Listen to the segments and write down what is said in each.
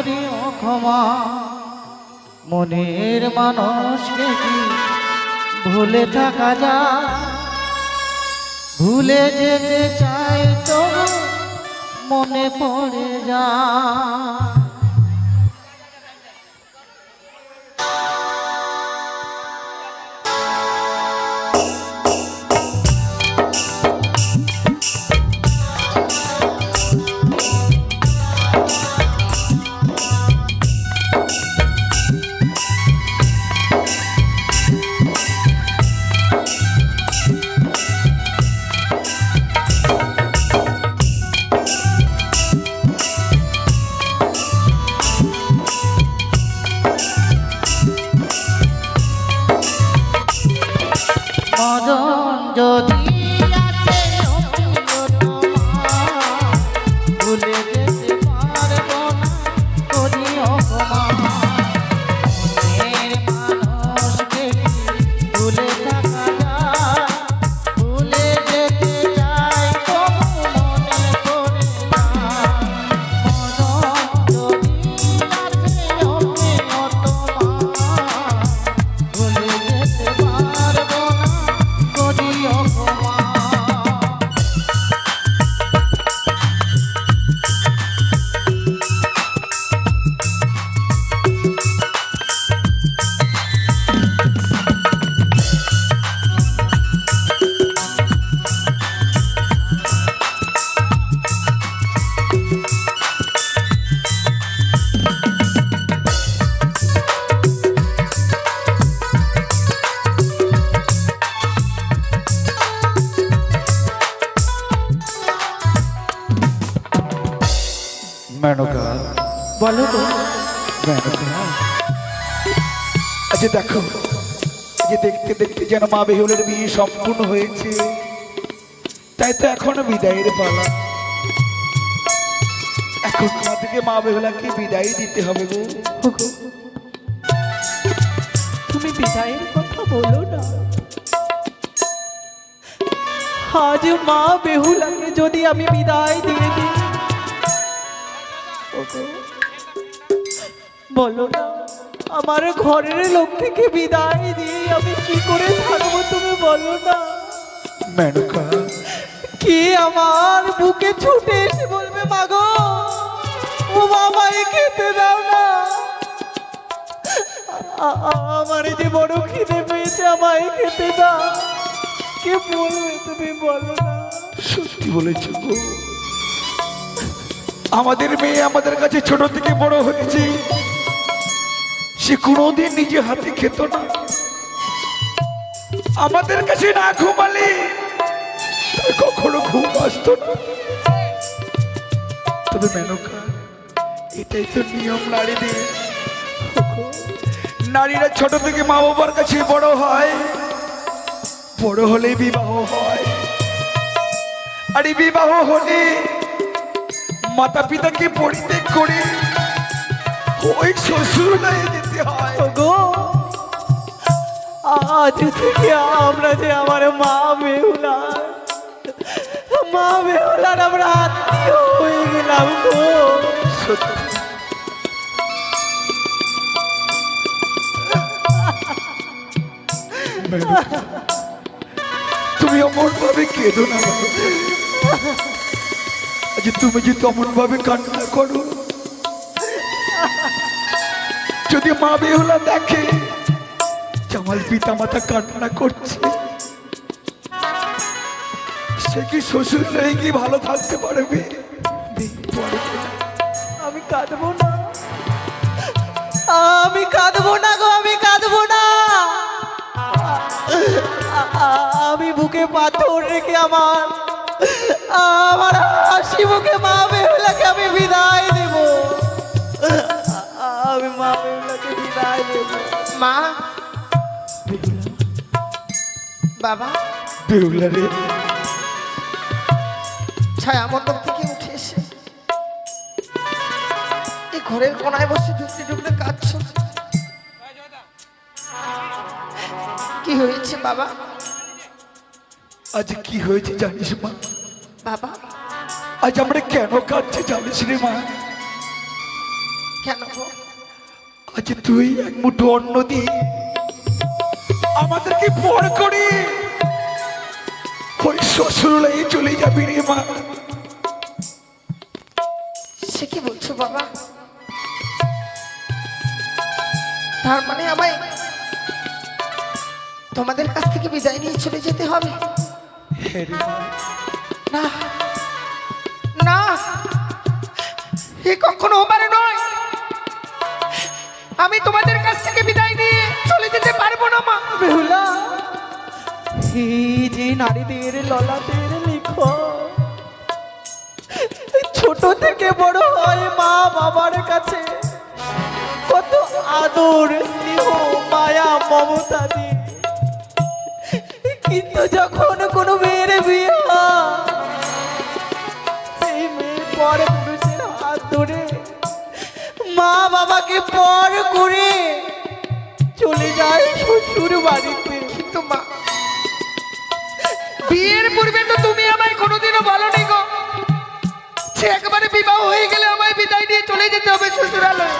করিও ক্ষমা মনের মানুষকে কি ভুলে থাকা যা ভুলে যেতে চাই তো মনে পড়ে যায়। মেনকা বলো তো। মেনকা আচ্ছা দেখো। যে দেখতে দেখতে যেন মা বেহুলের বিয়ে সম্পূর্ণ হয়েছে। তাই তো এখনও বিদায়ের পালা। এখন আমাদেরকে মা বেহুলাকে বিদায় দিতে হবে গো। তুমি বিদায়ের কথা বলো না। আজ মা বেহুলাকে যদি আমি বিদায় দিয়ে দিই বলো না আমার ঘরের লক্ষ্মীকে বিদায় দিয়ে আমি কি করে থাকব তুমি বলো না? মেনকা। কে আমার বুকে ছুটে এসে বলবে মাগো ও মামায় খেতে দাও না। আমার যে বড় খিদে পেয়েছে আমায় খেতে দাও। কে বলবে তুমি বলো না? সত্যি বলেছ গো। আমাদের মেয়ে আমাদের কাছে ছোট থেকে বড় হয়েছে। সে কোনোদিন নিজে হাতে খেত না। আমাদের কাছে না ঘুমালে কখনো ঘুম আসতো না। তবে মেনকা, এটাই তো নিয়ম নারীদের। নারীরা ছোট থেকে মা বাবার কাছে বড় হয়। বড় হলে বিবাহ হয়। আর বিবাহ হলে মাতা পিতাকে পরিত্যাগ করে ওই শ্বশুর যেতে হয়। গো আজ থেকে আমরা যে আমার মা বেহুলা মা বেহুলার আমরা আত্মীয় হয়ে গেলাম গো। তুমি অমন ভাবে কেঁদো না। আজ তুমি যদি অমন ভাবে কান্না করো যদি মা বেহুলা দেখে আমার পিতা মাতা কান্না করছে, সে কি শ্বশুর নেই কি ভালো থাকতে পারবে আমি কাঁদবো না। আমি কাঁদবো না গো, আমি কাঁদবো না। আমি বুকে পাথর রেখে আমার আমার হাসি মুখে মা বেহুলাকে আমি বিদায় দেব। আমি মা বেহুলাকে বিদায় দেব মা? বাবা? বেহুলা রে ছায়া মণ্ডপ থেকে উঠে এসে এই ঘরের কোনায় বসে ঢুকতে ঢুকতে কাঁদছ। কি হয়েছে বাবা? আজ কি হয়েছে জানিস মা? বাবা? আজ আমরা কেন কাঁদছি জানিস রে মা? কেন? আজ তুই এক মুঠো অন্ন দি আমাদেরকে পর করে ওই শ্বশুরালয়ে চলে যাবি রে মা। সে কি বলছো বাবা? তার মানে আমায় তোমাদের কাছ থেকে বিদায় নিয়ে চলে যেতে হবে? হ্যাঁ। না না এ কখনো পারে নয়। আমি তোমাদের কাছ থেকে বিদায় নিয়ে চলে যেতে পারব না, মা। বেহুলা যে নারীদের ললাটের লিখো ছোট থেকে বড় হয় মা বাবার কাছে। কত আদর, স্নেহ, মায়া, মমতা কিন্তু যখন কোনো মেয়ের বিয়ে সেই মেয়ে পরে পুরুষের হাত ধরে মা বাবাকে পর করে চলে যায় শ্বশুর বাড়িতে। কিন্তু মা, বিয়ের পূর্বে তো তুমি আমায় কোনোদিনও বলনি গো। সে একবারে বিবাহ হয়ে গেলে আমায় বিদায় নিয়ে চলে যেতে হবে শ্বশুরালয়ে।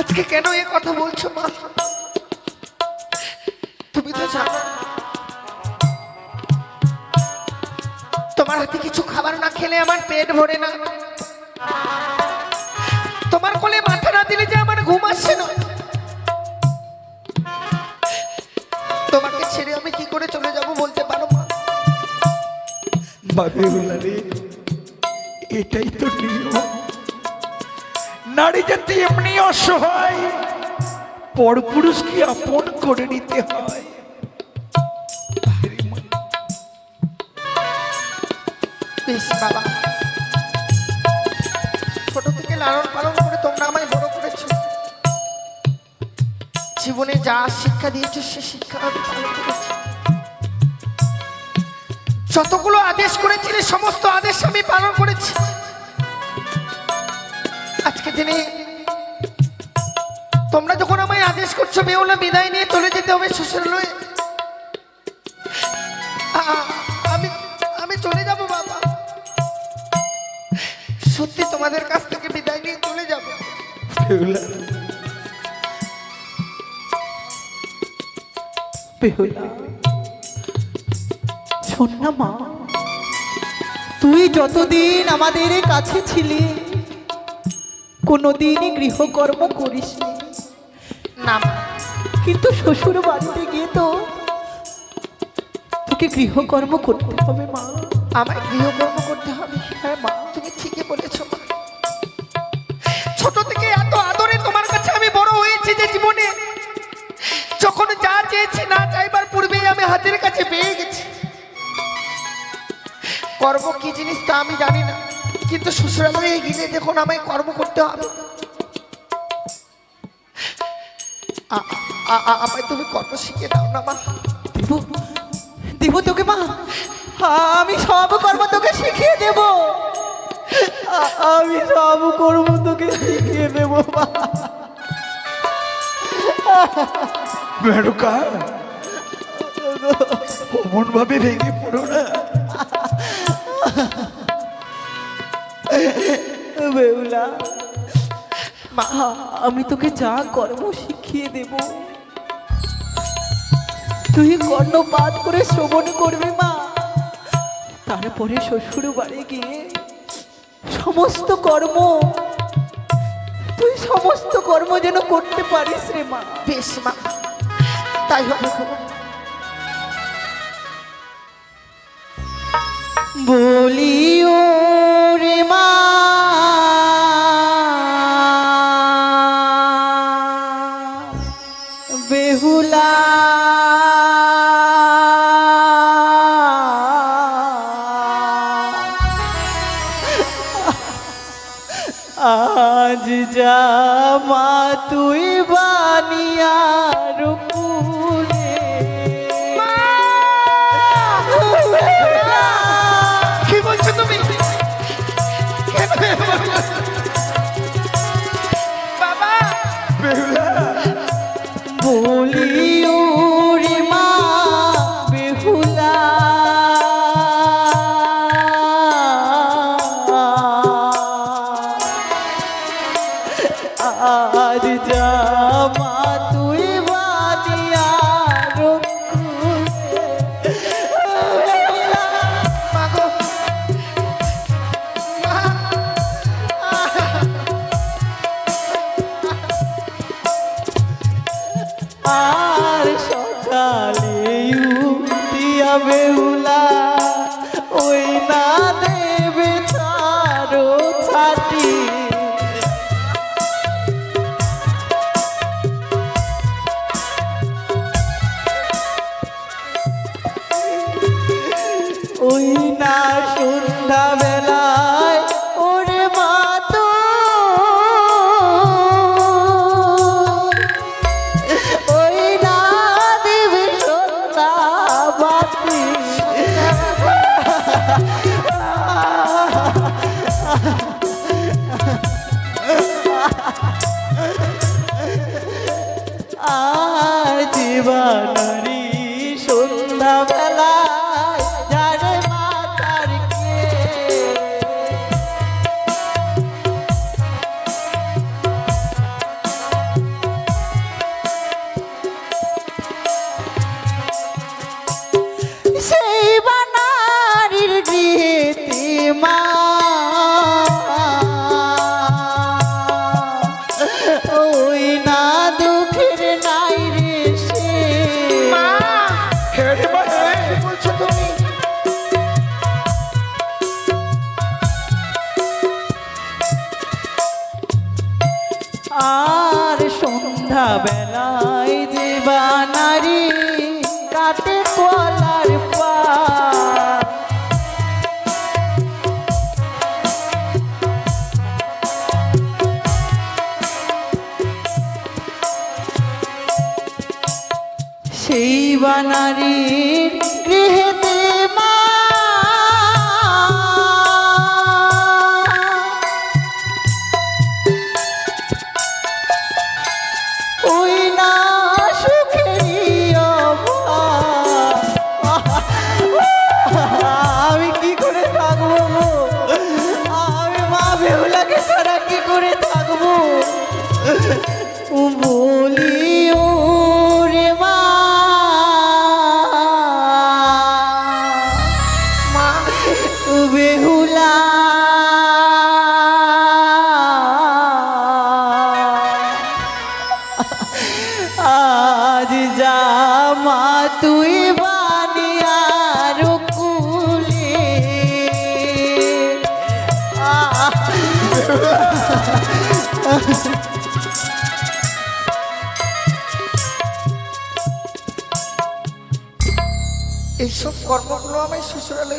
আজকে কেন এ কথা বলছো মা? তুমি তো জানো, তোমার হাতে কিছু খাবার না খেলে আমার পেট ভরে না। তোমার কোলে মাথা না দিলে যে আমার ঘুম আসছে না? তোমাকে ছেড়ে আমি কি করে চলে যাব বলতে পারো মা? এটাই তো নিয়ম। নারী জাতি এমনি অসহায়, পরপুরুষকে আপন করে নিতে হয়। যা শিক্ষা দিয়েছ, সে শিক্ষা যতগুলো আদেশ করেছিলে, সমস্ত আদেশ আমি পালন করেছি। আজকে দিনে তোমরা যখন আমায় আদেশ করছ বেওলা বিদায় নিয়ে চলে যেতে হবে শ্বশুরালয়ে। আ- আমি আমি চলে যাব, বাবা। সত্যি তোমাদের কাছ থেকে বিদায় নিয়ে চলে যাব। বেহুলা মা, তুই যতদিন আমাদের কাছে ছিলি, কোনোদিনই গৃহকর্ম করিস না কিন্তু শ্বশুর বাড়িতে গিয়ে তো তোকে গৃহকর্ম করতে হবে মা। আমায় গৃহকর্ম হাতের কাছে পেয়ে গেছি। কর্ম কি জিনিস তা আমি জানি না। কিন্তু শ্বশুরালয়ে গিয়ে দেখুন আমায় কর্ম করতে হবে। আ- আ- আ- আমায় তুমি কর্ম শিখে দাও না মা। দেব দেব তোকে মা। আমি সব কর্ম তোকে শিখিয়ে দেব। আমি সব কর্ম তোকে শিখিয়ে দেব মা। মেরুকা অমন ভাবে ভেঙে পড়ো না। বেউলা মা আমি তোকে যা কর্ম শিখিয়ে দেব। তুই কর্ণপাত করে শ্রবণ করবি মা। তারপরে শ্বশুর বাড়ি গিয়ে সমস্ত কর্ম তুই সমস্ত কর্ম যেন করতে পারিস রে মা। বেশ মা। তাই হবে। যা মা তুই বানিয়া ওই না সেই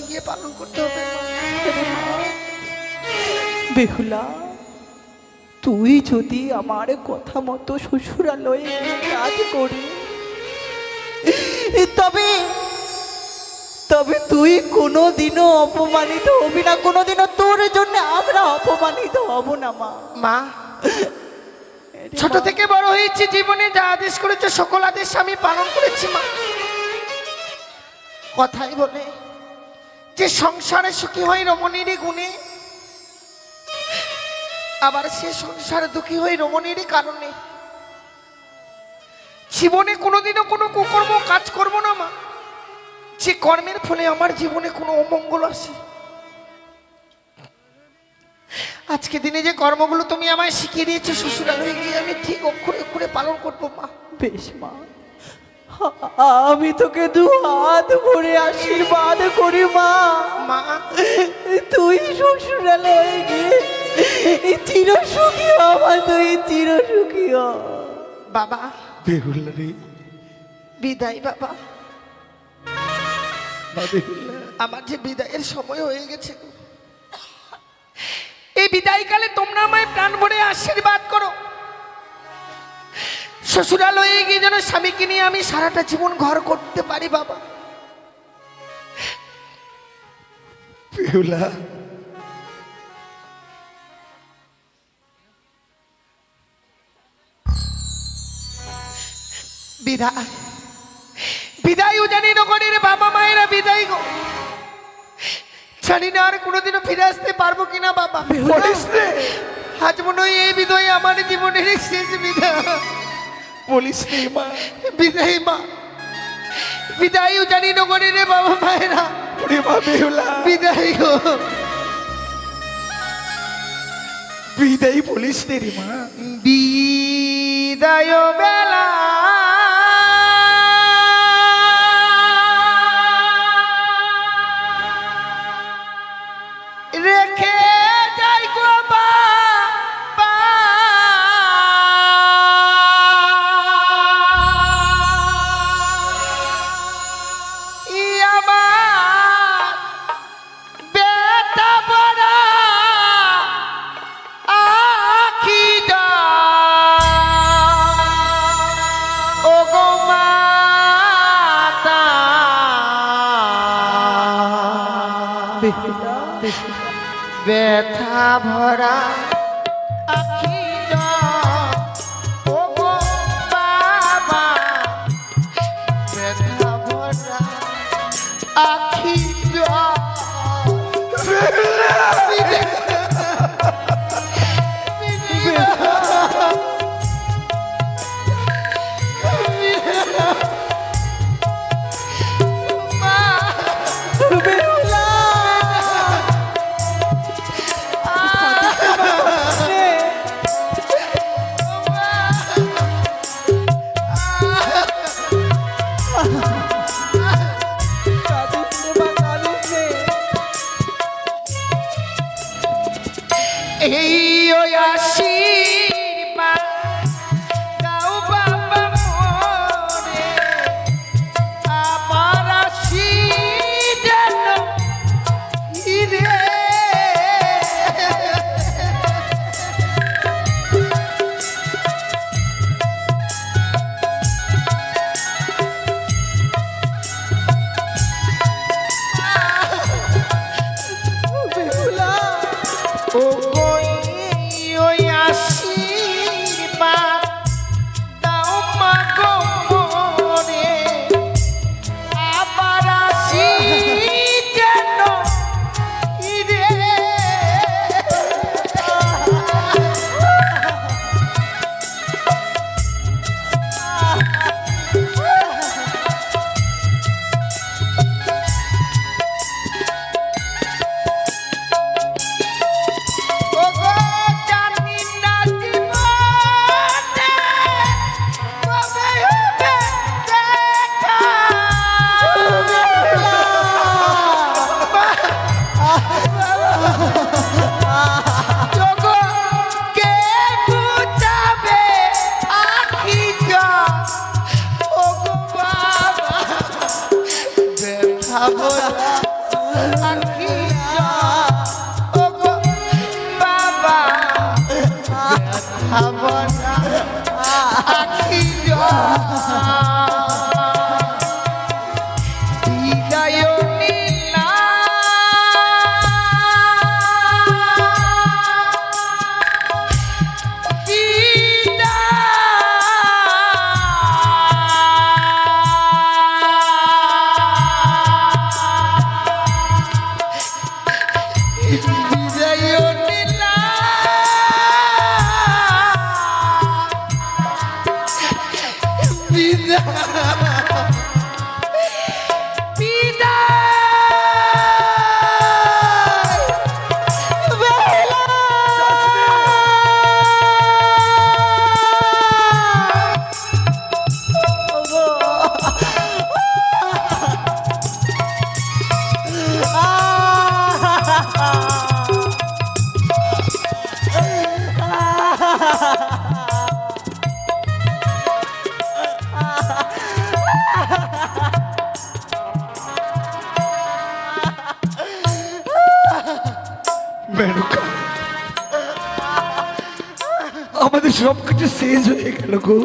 গিয়ে পালন করতে হবে বেহুলা তুই যদি আমার কথা মতো শ্বশুরালয়ে কাজ করি তবে তবে তুই কোনোদিনও অপমানিত হবি না কোনোদিনও তোর জন্য আমরা অপমানিত হব না মা। মা ছোট থেকে বড় হয়েছি জীবনে যা আদেশ করেছে সকল আদেশ আমি পালন করেছি মা। কথাই বলে যে সংসারে সুখী হয় রমণীরই গুণে, আবার সে সংসারে দুঃখী হয় রমণীরই কারণে। জীবনে কোনোদিনও কোনো কুকর্ম কাজ করব না মা। যে কর্মের ফলে আমার জীবনে কোনো অমঙ্গল আসে। আজকে দিনে যে কর্মগুলো তুমি আমায় শিখিয়ে দিয়েছ, শ্বশুরালয়ে গিয়ে আমি ঠিক অক্ষরে অক্ষরে পালন করব মা। বেশ মা। আমি তোকে দু হাত ভরে আশীর্বাদ করি মা। মা। তুই শ্বশুরালয়ে গিয়ে চির সুখী আমার তুই চির সুখী হ। বাবা। বেহুলা রে। বিদায় বাবা। আমার যে বিদায়ের সময় হয়ে গেছে। এই বিদায়কালে তোমরা আমায় প্রাণ ভরে আশীর্বাদ করো। শ্বশুরালয়ে গিয়ে যেন স্বামীকে নিয়ে আমি সারাটা জীবন ঘর করতে পারি বাবা। পিউলা বিদায়। বিদায়ও জানি নগরের বাবা মায়েরা বিদায় গো। জানি না আর কোনোদিনও ফিরে আসতে পারব কিনা বাবা। আজ মনে হয় এই বিদায় আমার জীবনের শেষ বিদায়। বলিস মা বিদায়ী মা বিদায়ও জানি নগরী রে বাবা মায়েরা। ওরে মা বেহুলা। বিদায়ী বিদায়ী বলিস রে মা বিদায় बेथा हाँ। भरा সব কিছু শেষ হয়ে গেল গো।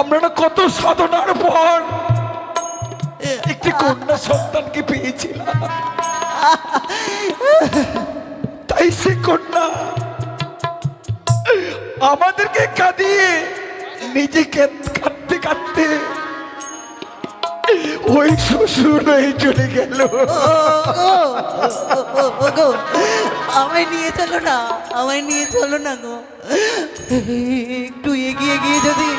আমরা না কত সাধনার পর একটি কন্যা সন্তানকে পেয়েছিলাম। তাই সে কন্যা আমাদেরকে কাঁদিয়ে নিজেকে কাঁদতে কাঁদতে ওই শ্বশুর হয়ে চলে গেল। আমায় নিয়ে চলো না আমায় নিয়ে চলো না গো। একটু এগিয়ে গিয়ে যদি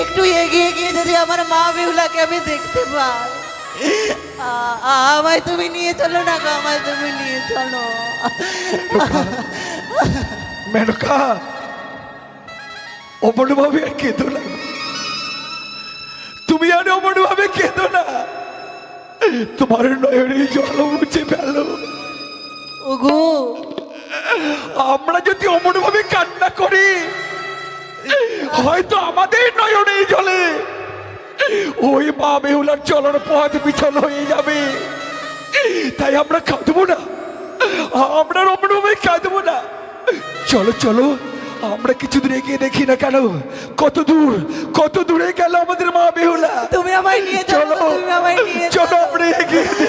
একটু এগিয়ে গিয়ে যদি আমার মা বেহুলাকে আমি দেখতে পাই। আমায় তুমি নিয়ে চলো না গো আমায় তুমি নিয়ে চলো। মেনকা অমনভাবে আর কেঁদো না। তুমি আর অমনভাবে কেঁদো না। তোমার নয়নে জল মুছে ফেলো। ওগো। আমরা যদি অমনভাবে কান্না করি হয়তো আমাদের নয়নে জলে ওই মা বেহুলার চলার পথ বিছল হয়ে যাবে। তাই আমরা কাঁদবো না। আমরা অমনভাবে কাঁদবো না। চলো চলো। আমরা কিছু এগিয়ে গিয়ে দেখি না কেন? কত দূর কত দূরে গেল আমাদের মা বেহুলা? তুমি আমায় নিয়ে চলো চলো তুমি আমায় নিয়ে চলো চলো আমরা এগিয়ে দেখে।